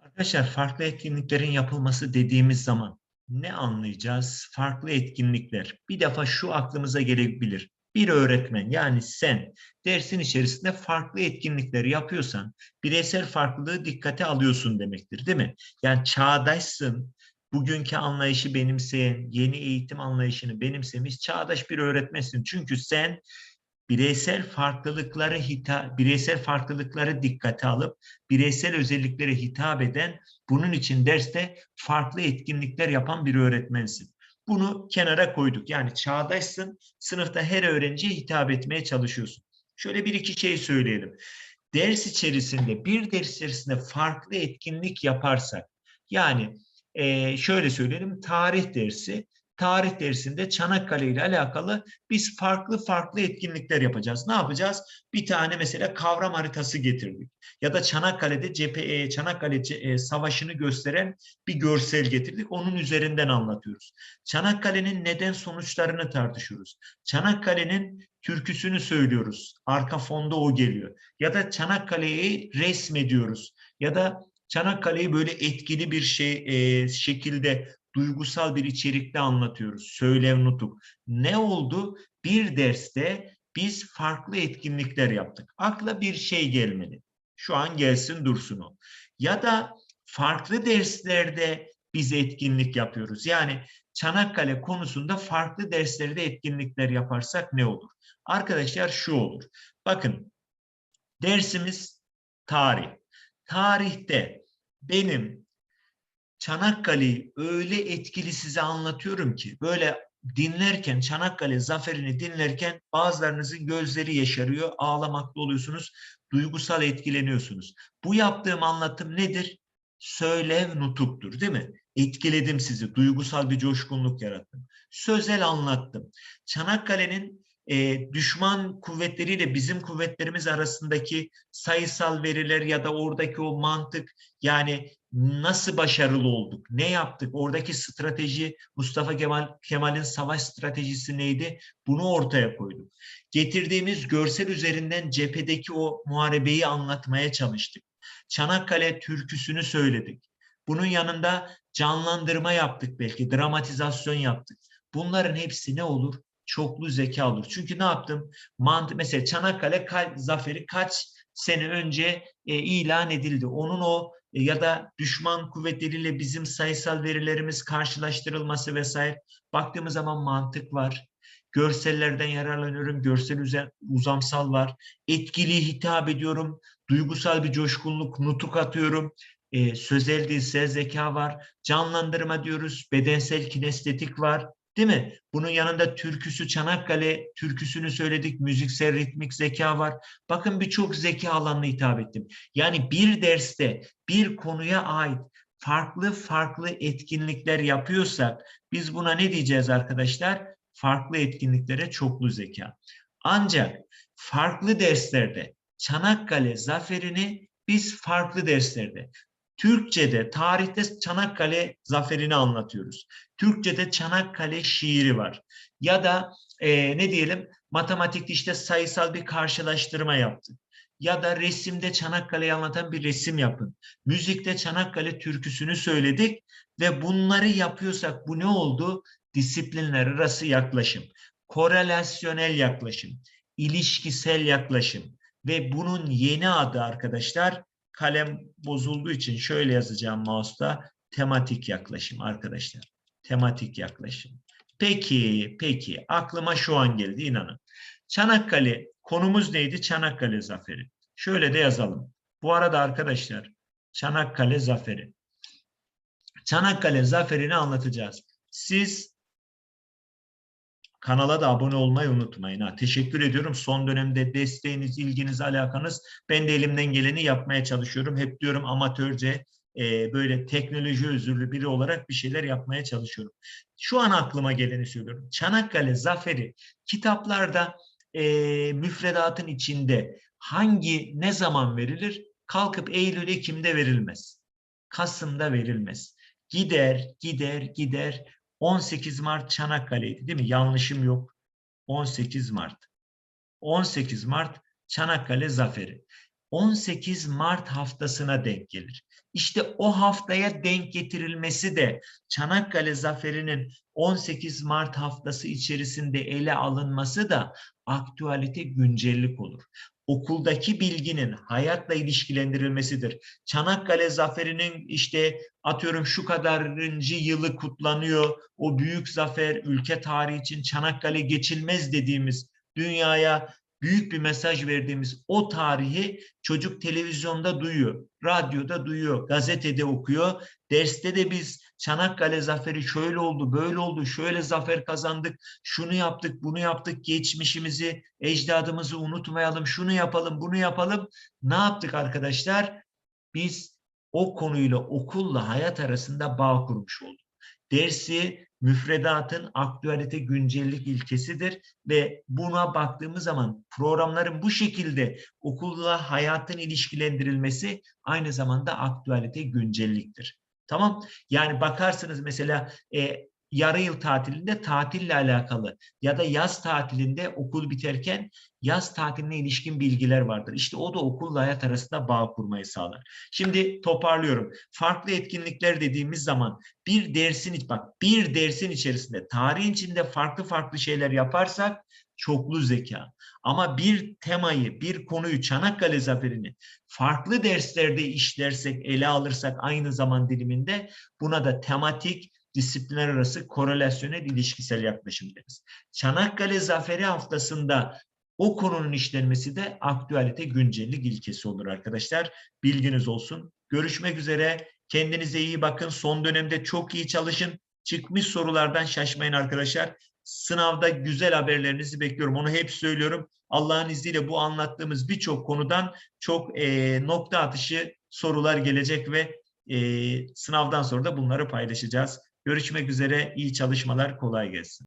Arkadaşlar farklı etkinliklerin yapılması dediğimiz zaman ne anlayacağız? Farklı etkinlikler. Bir defa şu aklımıza gelebilir. Bir öğretmen yani sen dersin içerisinde farklı etkinlikler yapıyorsan bireysel farklılığı dikkate alıyorsun demektir değil mi? Yani çağdaşsın, bugünkü anlayışı benimseyen, yeni eğitim anlayışını benimsemiş çağdaş bir öğretmensin. Çünkü sen bireysel farklılıkları hitap, bireysel farklılıkları dikkate alıp bireysel özelliklere hitap eden, bunun için derste farklı etkinlikler yapan bir öğretmensin. Bunu kenara koyduk. Yani çağdaşsın, sınıfta her öğrenciye hitap etmeye çalışıyorsun. Şöyle bir iki şey söyleyelim. Ders içerisinde, bir ders içerisinde farklı etkinlik yaparsak, yani şöyle söyleyelim, tarih dersi, tarih dersinde Çanakkale ile alakalı biz farklı farklı etkinlikler yapacağız. Ne yapacağız? Bir tane mesela kavram haritası getirdik. Ya da Çanakkale'de cephe, Çanakkale e, savaşını gösteren bir görsel getirdik. Onun üzerinden anlatıyoruz. Çanakkale'nin neden sonuçlarını tartışıyoruz. Çanakkale'nin türküsünü söylüyoruz. Arka fonda o geliyor. Ya da Çanakkale'yi resmediyoruz. Ya da Çanakkale'yi böyle etkili bir şey e, şekilde duygusal bir içerikte anlatıyoruz. Söylev nutuk. Ne oldu? Bir derste biz farklı etkinlikler yaptık. Akla bir şey gelmeli. Şu an gelsin dursun o. Ya da farklı derslerde biz etkinlik yapıyoruz. Yani Çanakkale konusunda farklı derslerde etkinlikler yaparsak ne olur? Arkadaşlar şu olur. Bakın dersimiz tarih. Tarihte benim Çanakkale'yi öyle etkili size anlatıyorum ki böyle dinlerken Çanakkale zaferini dinlerken bazılarınızın gözleri yaşarıyor, ağlamakta oluyorsunuz, duygusal etkileniyorsunuz. Bu yaptığım anlatım nedir? Söylev nutuktur değil mi? Etkiledim sizi, duygusal bir coşkunluk yarattım. Sözel anlattım. Çanakkale'nin e, düşman kuvvetleriyle bizim kuvvetlerimiz arasındaki sayısal veriler ya da oradaki o mantık yani nasıl başarılı olduk, ne yaptık, oradaki strateji Mustafa Kemal Kemal'in savaş stratejisi neydi? Bunu ortaya koyduk. Getirdiğimiz görsel üzerinden cephedeki o muharebeyi anlatmaya çalıştık. Çanakkale türküsünü söyledik. Bunun yanında canlandırma yaptık belki, dramatizasyon yaptık. Bunların hepsi ne olur? Çoklu zeka olur. Çünkü ne yaptım? Mant mesela Çanakkale zaferi kaç sene önce e, ilan edildi. Onun o e, ya da düşman kuvvetleriyle bizim sayısal verilerimiz karşılaştırılması vesaire. Baktığımız zaman mantık var. Görsellerden yararlanıyorum. Görsel uzamsal var. Etkili hitap ediyorum. Duygusal bir coşkunluk, nutuk atıyorum. E, sözel dilsel zeka var. Canlandırma diyoruz. Bedensel kinestetik var. Değil mi? Bunun yanında türküsü Çanakkale türküsünü söyledik. Müziksel ritmik zeka var. Bakın birçok zeka alanına hitap ettim. Yani bir derste bir konuya ait farklı farklı etkinlikler yapıyorsak biz buna ne diyeceğiz arkadaşlar? Farklı etkinliklere çoklu zeka. Ancak farklı derslerde Çanakkale zaferini biz farklı derslerde Türkçe'de, tarihte Çanakkale zaferini anlatıyoruz. Türkçe'de Çanakkale şiiri var. Ya da e, ne diyelim matematikte işte sayısal bir karşılaştırma yaptık. Ya da resimde Çanakkale'yi anlatan bir resim yapın. Müzikte Çanakkale türküsünü söyledik ve bunları yapıyorsak bu ne oldu? Disiplinler arası yaklaşım, korelasyonel yaklaşım, ilişkisel yaklaşım ve bunun yeni adı arkadaşlar kalem bozulduğu için şöyle yazacağım mouse'da tematik yaklaşım arkadaşlar. Tematik yaklaşım. Peki, peki. Aklıma şu an geldi inanın. Çanakkale, konumuz neydi? Çanakkale Zaferi. Şöyle de yazalım. Bu arada arkadaşlar, Çanakkale Zaferi. Çanakkale Zaferi'ni anlatacağız. Siz Kanala da abone olmayı unutmayın. Ha. Teşekkür ediyorum. Son dönemde desteğiniz, ilginiz, alakanız. Ben de elimden geleni yapmaya çalışıyorum. Hep diyorum amatörce e, böyle teknoloji özürlü biri olarak bir şeyler yapmaya çalışıyorum. Şu an aklıma geleni söylüyorum. Çanakkale Zaferi kitaplarda e, müfredatın içinde hangi ne zaman verilir? Kalkıp Eylül Ekim'de verilmez. Kasım'da verilmez. Gider, gider, gider 18 Mart Çanakkale'ydi değil mi? Yanlışım yok. 18 Mart. 18 Mart Çanakkale Zaferi. 18 Mart haftasına denk gelir. İşte o haftaya denk getirilmesi de Çanakkale Zaferi'nin 18 Mart haftası içerisinde ele alınması da aktüalite güncellik olur. Okuldaki bilginin hayatla ilişkilendirilmesidir. Çanakkale Zaferi'nin işte atıyorum şu kadarıncı yılı kutlanıyor. O büyük zafer ülke tarihi için Çanakkale geçilmez dediğimiz dünyaya büyük bir mesaj verdiğimiz o tarihi çocuk televizyonda duyuyor, radyoda duyuyor, gazetede okuyor. Derste de biz Çanakkale zaferi şöyle oldu, böyle oldu, şöyle zafer kazandık, şunu yaptık, bunu yaptık, geçmişimizi, ecdadımızı unutmayalım, şunu yapalım, bunu yapalım. Ne yaptık arkadaşlar? Biz o konuyla okulla hayat arasında bağ kurmuş olduk. Dersi müfredatın aktüelite güncellik ilkesidir ve buna baktığımız zaman programların bu şekilde okulla hayatın ilişkilendirilmesi aynı zamanda aktüelite güncelliktir. Tamam? Yani bakarsınız mesela e, yarı yıl tatilinde tatille alakalı ya da yaz tatilinde okul biterken yaz tatiline ilişkin bilgiler vardır. İşte o da okulla hayat arasında bağ kurmayı sağlar. Şimdi toparlıyorum. Farklı etkinlikler dediğimiz zaman bir dersin bak bir dersin içerisinde tarihin içinde farklı farklı şeyler yaparsak çoklu zeka. Ama bir temayı, bir konuyu Çanakkale Zaferi'ni farklı derslerde işlersek, ele alırsak aynı zaman diliminde buna da tematik, disiplinler arası korelasyonel ilişkisel yaklaşım deriz. Çanakkale Zaferi haftasında o konunun işlenmesi de aktüelite güncellik ilkesi olur arkadaşlar. Bilginiz olsun. Görüşmek üzere. Kendinize iyi bakın. Son dönemde çok iyi çalışın. Çıkmış sorulardan şaşmayın arkadaşlar. Sınavda güzel haberlerinizi bekliyorum. Onu hep söylüyorum. Allah'ın izniyle bu anlattığımız birçok konudan çok e, nokta atışı sorular gelecek ve e, sınavdan sonra da bunları paylaşacağız. Görüşmek üzere. İyi çalışmalar. Kolay gelsin.